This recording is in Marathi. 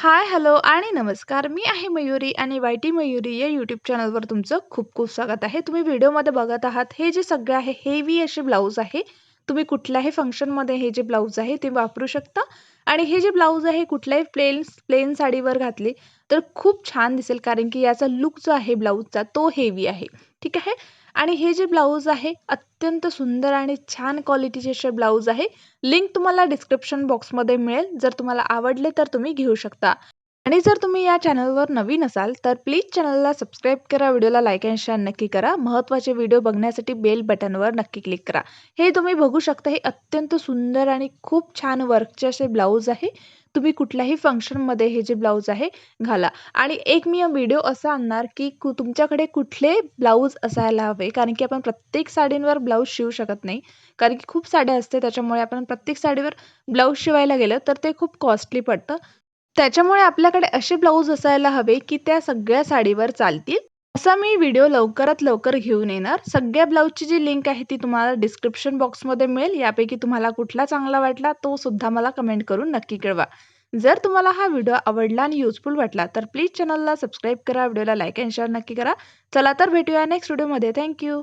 हाय, हॅलो आणि नमस्कार. मी आहे मयुरी आणि वाय-टी मयुरी या यूट्यूब चॅनलवर तुमचं खूप खूप स्वागत आहे. तुम्ही व्हिडिओमध्ये बघत आहात हे जे सगळं आहे हेवी असे ब्लाऊज आहे. तुम्ही कुठल्याही फंक्शनमध्ये हे जे ब्लाऊज आहे ते वापरू शकता आणि हे जे ब्लाऊज आहे कुठल्याही प्लेन प्लेन साडीवर घातले तर खूप छान दिसेल कारण की याचा लुक जो आहे ब्लाऊजचा तो हेवी आहे. ठीक आहे. आणि हे जे ब्लाऊज आहे अत्यंत सुंदर आणि छान क्वालिटीचे असे ब्लाऊज आहे. लिंक तुम्हाला डिस्क्रिप्शन बॉक्समध्ये मिळेल. जर तुम्हाला आवडले तर तुम्ही घेऊ शकता. आणि जर तुम्ही या चॅनलवर नवीन असाल तर प्लीज चॅनलला सबस्क्राईब करा, व्हिडिओला लाईक अँड शेअर नक्की करा. महत्त्वाचे व्हिडिओ बघण्यासाठी बेल बटनवर नक्की क्लिक करा. हे तुम्ही बघू शकता हे अत्यंत सुंदर आणि खूप छान वर्कचे असे ब्लाऊज आहे. तुम्ही कुठल्याही फंक्शनमध्ये हे जे ब्लाऊज आहे घाला. आणि एक मी व्हिडिओ असा आणणार की कु तुमच्याकडे कुठले ब्लाऊज असायला हवे कारण की आपण प्रत्येक साडींवर ब्लाऊज शिवू शकत नाही. कारण की खूप साड्या असते त्याच्यामुळे आपण प्रत्येक साडीवर ब्लाऊज शिवायला गेलं तर ते खूप कॉस्टली पडतं. त्याच्यामुळे आपल्याकडे असे ब्लाऊज असायला हवे की त्या सगळ्या साडीवर चालतील. असा मी व्हिडिओ लवकरात लवकर घेऊन येणार. सगळ्या ब्लाऊजची जी लिंक आहे ती तुम्हाला डिस्क्रिप्शन बॉक्समध्ये मिळेल. यापैकी तुम्हाला कुठला चांगला वाटला तो सुद्धा मला कमेंट करून नक्की कळवा. जर तुम्हाला हा व्हिडिओ आवडला आणि युजफुल वाटला तर प्लीज चॅनलला सबस्क्राईब करा, व्हिडिओला लाईक अँड शेअर नक्की करा. चला तर भेटूया नेक्स्ट व्हिडिओमध्ये. थँक्यू